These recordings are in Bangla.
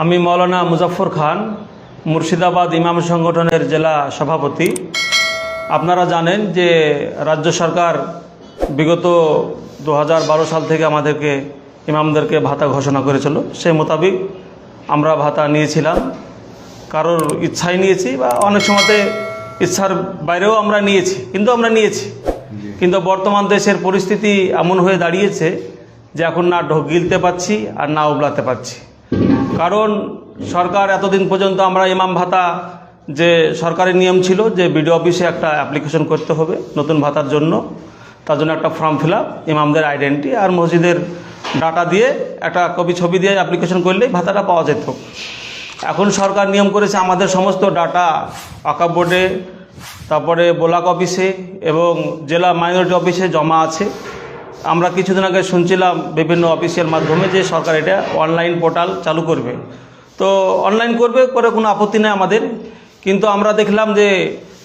আমি মৌলানা মুজাফর খান, মুর্শিদাবাদ ইমাম সংগঠনের জেলা সভাপতি। আপনারা জানেন যে রাজ্য সরকার বিগত দু হাজার বারো সাল থেকে আমাদেরকে ইমামদেরকে ভাতা ঘোষণা করেছিল। সেই মোতাবিক আমরা ভাতা নিয়েছিলাম। কারোর ইচ্ছায় নিয়েছি বা অনেক সময়তে ইচ্ছার বাইরেও আমরা নিয়েছি, কিন্তু আমরা নিয়েছি। কিন্তু বর্তমান দেশের পরিস্থিতি এমন হয়ে দাঁড়িয়েছে যে এখন না ঢোক গিলতে পাচ্ছি আর না উবলাতে পাচ্ছি কারণ সরকার এতদিন পর্যন্ত আমরা ইমাম ভাতা যে সরকারি নিয়ম ছিল যে বিডিও অফিসে একটা অ্যাপ্লিকেশন করতে হবে নতুন ভাতার জন্য। তার জন্য একটা ফর্ম ফিল আপ ইমামদের আইডেন্টি আর মসজিদের ডাটা দিয়ে একটা কপি ছবি দিয়ে অ্যাপ্লিকেশন করলেই ভাতাটা পাওয়া যেত। এখন সরকার নিয়ম করেছে আমাদের সমস্ত ডাটা আকাব বোর্ডে তারপরে ব্লক অফিসে এবং জেলা মাইনরিটি অফিসে জমা আছে। আমরা কিছুদিন আগে শুনছিলাম বিভিন্ন অফিসিয়াল মাধ্যমে যে সরকার এটা অনলাইন পোর্টাল চালু করবে। তো অনলাইন করবে করে কোনো আপত্তি নেই আমাদের। কিন্তু আমরা দেখলাম যে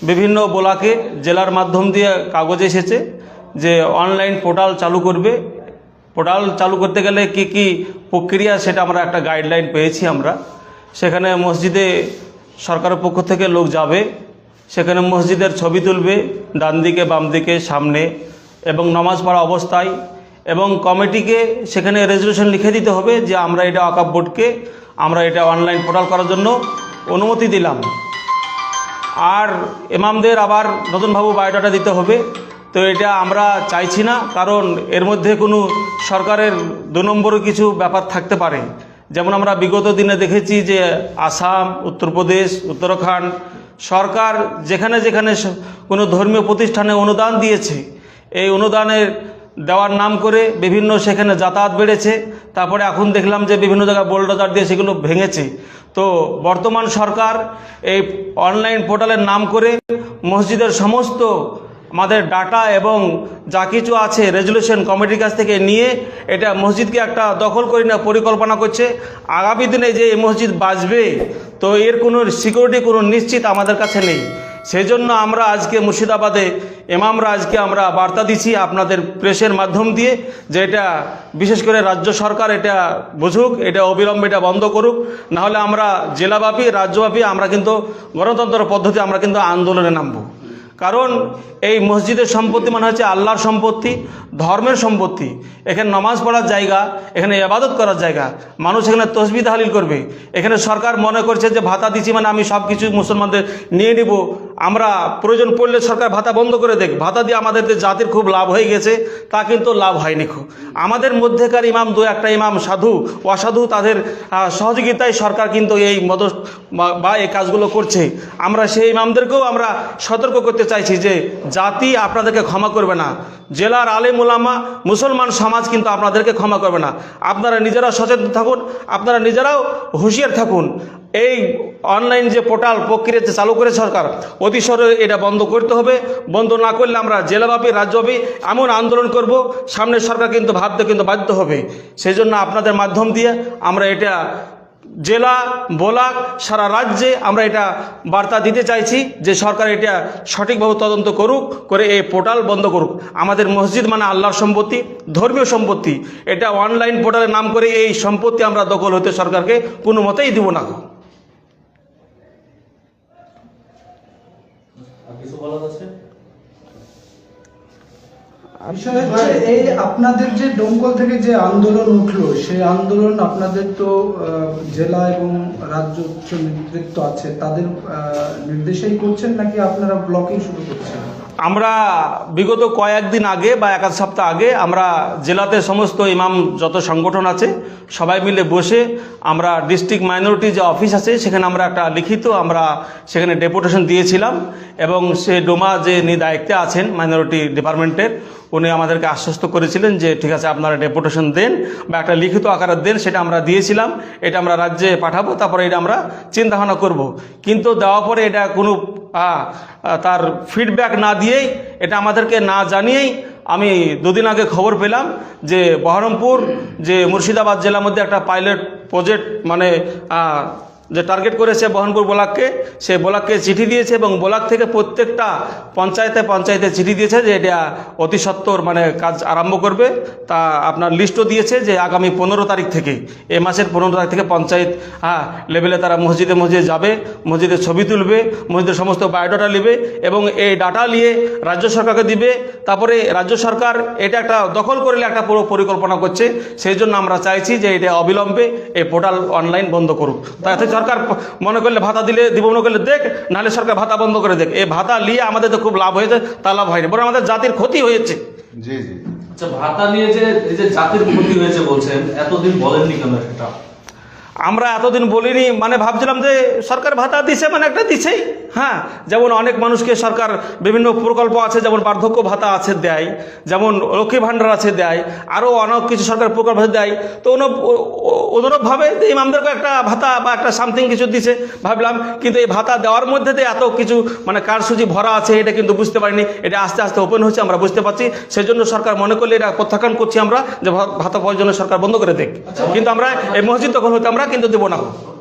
বিভিন্ন ব্লকে, জেলার মাধ্যম দিয়ে কাগজ এসেছে যে অনলাইন পোর্টাল চালু করবে। পোর্টাল চালু করতে গেলে কি কি প্রক্রিয়া সেটা আমরা একটা গাইডলাইন পেয়েছি আমরা। সেখানে মসজিদে সরকারের পক্ষ থেকে লোক যাবে, সেখানে মসজিদের ছবি তুলবে, ডান দিকে বাম দিকে সামনে। এবং নমাজ পড়া অবস্থায় এবং কমিটিকে সেখানে রেজলিউশন লিখে দিতে হবে যে আমরা এটা অকাপ বোর্ডকে, আমরা এটা অনলাইন পোর্টাল করার জন্য অনুমতি দিলাম। আর ইমামদের আবার নতুনভাবে বায়োডাটা দিতে হবে। তো এটা আমরা চাইছি না, কারণ এর মধ্যে কোনো সরকারের দু নম্বরও কিছু ব্যাপার থাকতে পারে। যেমন আমরা বিগত দিনে দেখেছি যে আসাম, উত্তরপ্রদেশ, উত্তরাখণ্ড সরকার যেখানে যেখানে কোনো ধর্মীয় প্রতিষ্ঠানে অনুদান দিয়েছে এই অনুদানের দেওয়ার নাম করে বিভিন্ন সেখানে যাতায়াত বেড়েছে। তারপরে এখন দেখলাম যে বিভিন্ন জায়গায় বোল্ডোজার দিয়ে সেগুলো ভেঙেছে। তো বর্তমান সরকার এই অনলাইন পোর্টালের নাম করে মসজিদের সমস্ত আমাদের ডাটা এবং যা কিছু আছে রেজলিউশন কমিটির কাছ থেকে নিয়ে এটা মসজিদকে একটা দখল করে না পরিকল্পনা করছে। আগামী দিনে যে এই মসজিদ বাঁচবে, তো এর কোনো সিকিউরিটি কোনো নিশ্চিত আমাদের কাছে নেই। সেই জন্য আমরা আজকে মুর্শিদাবাদে এমামরা আজকে আমরা বার্তা দিচ্ছি আপনাদের প্রেসের মাধ্যম দিয়ে যে এটা বিশেষ করে রাজ্য সরকার এটা বুঝুক, এটা অবিলম্বে এটা বন্ধ করুক। নাহলে আমরা জেলাব্যাপী, রাজ্যব্যাপী আমরা কিন্তু গণতন্ত্র পদ্ধতি আমরা কিন্তু আন্দোলনে নামবো। কারণ এই মসজিদের সম্পত্তি মানে হচ্ছে আল্লাহর সম্পত্তি, ধর্মের সম্পত্তি। এখানে নমাজ পড়ার জায়গা, এখানে ইবাদত করার জায়গা। মানুষ এখানে তসবি তাহালিল করবে। এখানে সরকার মনে করছে যে ভাতা দিচ্ছি মানে আমি সব কিছু মুসলমানদের নিয়ে নিব। আমরা প্রয়োজন পড়লে সরকার ভাতা বন্ধ করে দেখ ভাতা দিয়ে আমাদের জাতির খুব লাভ হয়ে গেছে, তা কিন্তু লাভ হয়নি খুব। আমাদের মধ্যেকার ইমাম, দু একটা ইমাম, সাধু, অসাধু তাদের সহযোগিতায় সরকার কিন্তু এই মদ বা এই কাজগুলো করছে। আমরা সেই ইমামদেরকেও আমরা সতর্ক করতে চাইছি যে জাতি আপনাদেরকে ক্ষমা করবে না। জেলার আলেম ওলামা মুসলমান সমাজ কিন্তু আপনাদেরকে ক্ষমা করবে না। আপনারা নিজেরা সচেতন থাকুন, আপনারা নিজেরাও হুঁশিয়ার থাকুন। এই অনলাইন যে পোর্টাল প্রক্রিয়াতে চালু করে সরকার অতিসরে এটা বন্ধ করতে হবে। বন্ধ না করলে আমরা জেলাব্যাপী, রাজ্যব্যাপী এমন আন্দোলন করব সামনে সরকার কিন্তু ভাবতে কিন্তু বাধ্য হবে। সেই জন্য আপনাদের মাধ্যম দিয়ে আমরা এটা জেলা, বোলাক, সারা রাজ্যে আমরা এটা বার্তা দিতে চাইছি যে সরকার এটা সঠিকভাবে তদন্ত করুক, করে এই পোর্টাল বন্ধ করুক। আমাদের মসজিদ মানে আল্লাহর সম্পত্তি, ধর্মীয় সম্পত্তি। এটা অনলাইন পোর্টালের নাম করে এই সম্পত্তি আমরা দখল হতে সরকারকে কোনো মতেই দিব না। আছে? বিষয় হচ্ছে এই আপনাদের যে ডোমকল থেকে যে আন্দোলন উঠল, সেই আন্দোলন আপনাদের তো জেলা এবং রাজ্য উচ্চ নেতৃত্ব আছে, তাদের নির্দেশেই করছেন নাকি আপনারা ব্লকিং শুরু করছেন? আমরা বিগত কয়েকদিন আগে বা এক সপ্তাহ আগে আমরা জেলাতে সমস্ত ইমাম যত সংগঠন আছে, সবাই মিলে বসে আমরা ডিস্ট্রিক্ট মাইনরিটি যে অফিস আছে, সেখানে আমরা একটা লিখিত আমরা সেখানে ডেপুটেশন দিয়েছিলাম এবং সে ডোমা যে দায়িত্বে আছেন মাইনরিটি ডিপার্টমেন্টের, উনি আমাদেরকে আশ্বস্ত করেছিলেন যে ঠিক আছে আপনারা ডেপুটেশন দেন বা একটা লিখিত আকারে দেন সেটা আমরা দিয়েছিলাম, এটা আমরা রাজ্যে পাঠাবো, তারপরে এটা আমরা চিন্তাভাবনা করব। কিন্তু দেওয়ার পরে এটা কোনো তার ফিডব্যাক না দিয়েই, এটা আমাদেরকে না জানিয়েই আমি দুদিন আগে খবর পেলাম যে বহরমপুর যে মুর্শিদাবাদ জেলার মধ্যে একটা পাইলট প্রজেক্ট মানে যে টার্গেট করেছে বহনপুর ব্লককে, সে ব্লককে চিঠি দিয়েছে এবং ব্লক থেকে প্রত্যেকটা পঞ্চায়েতে পঞ্চায়েতে চিঠি দিয়েছে যে এটা অতি সত্বর মানে কাজ আরম্ভ করবে। তা আপনার লিস্টও দিয়েছে যে আগামী পনেরো তারিখ থেকে, এ মাসের পনেরো তারিখ থেকে পঞ্চায়েত হ্যাঁ লেভেলে তারা মসজিদে মসজিদে যাবে মসজিদের ছবি তুলবে, মসজিদের সমস্ত বায়োডাটা নেবে এবং এই ডাটা নিয়ে রাজ্য সরকারকে দিবে। তারপরে রাজ্য সরকার এটা একটা দখল করলে একটা পুরো পরিকল্পনা করছে। সেই জন্য আমরা চাইছি যে এটা অবিলম্বে এই পোর্টাল অনলাইন বন্ধ করুক। তাতে সরকার মনে করলে ভাতা দিলে দিব মনে করলে দেখ নাহলে সরকার ভাতা বন্ধ করে দেখ। এই ভাতা নিয়ে আমাদের তো খুব লাভ হয়েছে তা লাভ হয়নি বরং আমাদের জাতির ক্ষতি হয়েছে। জি জি। আচ্ছা ভাতা নিয়ে যে এই যে জাতির ক্ষতি হয়েছে বলছেন এতদিন বলেননি কেন সেটা? আমরা এতদিন বলিনি মানে ভাবছিলাম যে সরকার ভাতা দিছে মানে একটা দিছেই। হ্যাঁ যেমন অনেক মানুষকে সরকার বিভিন্ন প্রকল্প আছে যেমন বার্ধক্য ভাতা আছে দেয় যেমন লক্ষ্মী ভাণ্ডার আছে দেয় আরও অনেক কিছু সরকার প্রকল্প আছে দেয়। তো অনুরূপভাবে ইমামদেরকে একটা ভাতা বা একটা সামথিং কিছু দিছে ভাবলাম কিন্তু এই ভাতা দেওয়ার মধ্যে দিয়ে এত কিছু মানে কারসূচি ভরা আছে এটা কিন্তু বুঝতে পারিনি এটা আস্তে আস্তে ওপেন হচ্ছে আমরা বুঝতে পারছি। সেই জন্য সরকার মনে করলে এটা প্রত্যাখ্যান করছি আমরা যে ভাতা পাওয়ার জন্য সরকার বন্ধ করে দেখ কিন্তু আমরা এই মসজিদ তখন হতে আমরা কিন্তু দেবো না।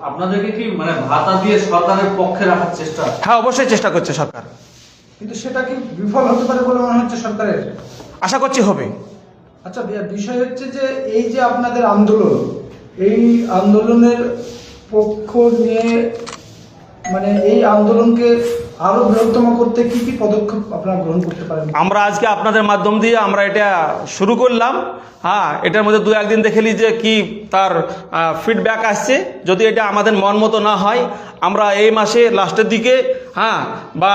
আপনাদেরকে কি মানে ভাতা দিয়ে সরকারের পক্ষে রাখার চেষ্টা? হ্যাঁ অবশ্যই চেষ্টা করছে সরকার। কিন্তু সেটা কি বিফল হতে পারে বলে মনে হচ্ছে সরকারের? আশা করছি হবে। আচ্ছা বিষয় হচ্ছে যে এই যে আপনাদের আন্দোলন এই আন্দোলনের পক্ষ নিয়ে মানে এই আন্দোলনকে আরও বৃহত্তম করতে কি কি পদক্ষেপ আপনারা গ্রহণ করতে পারেন? আমরা আজকে আপনাদের মাধ্যম দিয়ে আমরা এটা শুরু করলাম। হ্যাঁ এটার মধ্যে দু একদিন দেখেলি যে কি তার ফিডব্যাক আসছে। যদি এটা আমাদের মন মতো না হয়, আমরা এই মাসে লাস্টের দিকে হ্যাঁ বা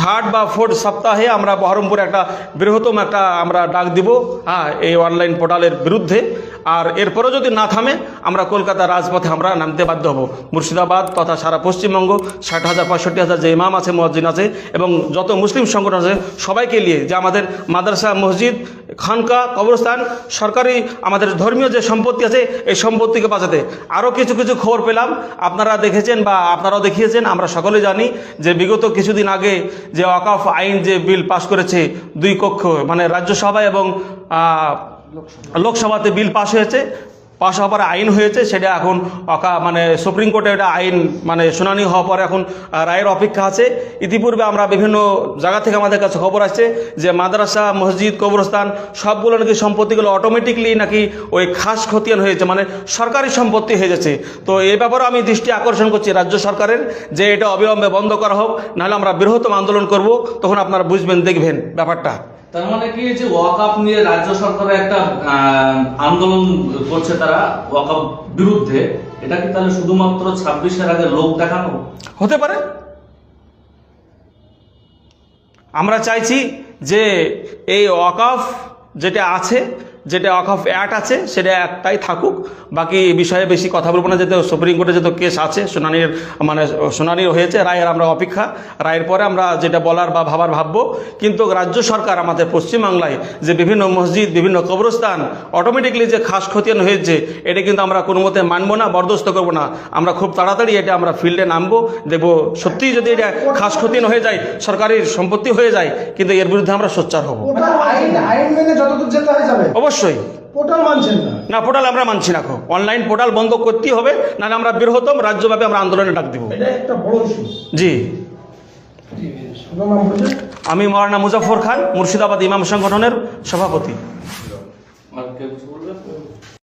থার্ড বা ফোর্থ সপ্তাহে আমরা বহরমপুরে একটা বৃহত্তম একটা আমরা ডাক দিব হ্যাঁ এই অনলাইন পোর্টালের বিরুদ্ধে। আর এরপরেও যদি না থামে, আমরা কলকাতা রাজপথে আমরা নামতে বাধ্য হব। মুর্শিদাবাদ তথা সারা পশ্চিমবঙ্গ, ষাট হাজার, পঁয়ষট্টি হাজার যে ইমাম আছে মসজিদ আছে, এবং যত মুসলিম সংগঠন আছে, সবাইকে নিয়ে যে আমাদের মাদ্রাসা, মসজিদ খানকা কবরস্থান, সরকারি আমাদের ধর্মীয় যে সম্পত্তি আছে, এই সম্পত্তিকে বাঁচাতে। আরও কিছু কিছু খবর পেলাম। আপনারা দেখেছেন বা আপনারাও দেখিয়েছেন, আমরা সকলে জানি যে বিগত কিছুদিন আগে যে ওয়াকাফ আইন যে বিল পাশ করেছে দুই কক্ষ মানে রাজ্যসভা এবং লোকসভাতে বিল পাশ হয়েছে পাশ হওয়ার আইন হয়েছে, সেটা এখন অকা মানে সুপ্রিম কোর্টে এটা আইন মানে শুনানি হওয়ার পরে এখন রায়ের অপেক্ষা আছে। ইতিপূর্বে আমরা বিভিন্ন জায়গা থেকে আমাদের কাছে খবর আসছে যে মাদ্রাসা, মসজিদ, কবরস্থান, সবগুলো নাকি সম্পত্তিগুলো অটোমেটিকলি নাকি ওই খাস খতিয়ান হয়েছে মানে সরকারি সম্পত্তি হয়ে যাচ্ছে। তো এই ব্যাপারে আমি দৃষ্টি আকর্ষণ করছি রাজ্য সরকারের যে এটা অবিলম্বে বন্ধ করা হোক, নাহলে আমরা বৃহত্তম আন্দোলন করব, তখন আপনারা বুঝবেন, দেখবেন ব্যাপারটা। তার মানে কি যে ওয়াকাপ নিয়ে রাজ্য সরকারের একটা আন্দোলন করছে তারা ওয়াকাপ বিরুদ্ধে। এটা কি তাহলে শুধুমাত্র ছাব্বিশের আগে লোক দেখানো? হতে পারে। আমরা চাইছি যে এই ওয়াকাফ যেটা আছে যেটা অকাফ অ্যাক্ট আছে সেটা একটাই থাকুক। বাকি বিষয়ে বেশি কথা বলব না যেহেতু সুপ্রিম কোর্টে যেহেতু কেস আছে শুনানির মানে শুনানি হয়েছে রায়ের আমরা অপেক্ষা। রায়ের পরে আমরা যেটা বলার বা ভাবার ভাববো। কিন্তু রাজ্য সরকার আমাদের পশ্চিমবাংলায় যে বিভিন্ন মসজিদ বিভিন্ন কবরস্থান অটোমেটিকলি যে খাস খতিয়ান হয়েছে এটা কিন্তু আমরা কোনো মতে মানবো না বরদস্ত করব না। আমরা খুব তাড়াতাড়ি এটা আমরা ফিল্ডে নামবো দেখব সত্যিই যদি এটা খাস খতিয়ান হয়ে যায় সরকারের সম্পত্তি হয়ে যায় কিন্তু এর বিরুদ্ধে আমরা সোচ্চার হব। পোর্টাল অবশ্যই। পোর্টাল মানছেন না। না পোর্টাল আমরা মানছি না অনলাইন পোর্টাল বন্ধ করতেই হবে নাহলে আমরা বৃহত্তম রাজ্যব্যাপী আমরা আন্দোলনে ডাক দিব। এটা একটা বড় জি। আমি মৌলানা মুজাফর খান মুর্শিদাবাদ ইমাম সংগঠনের সভাপতি।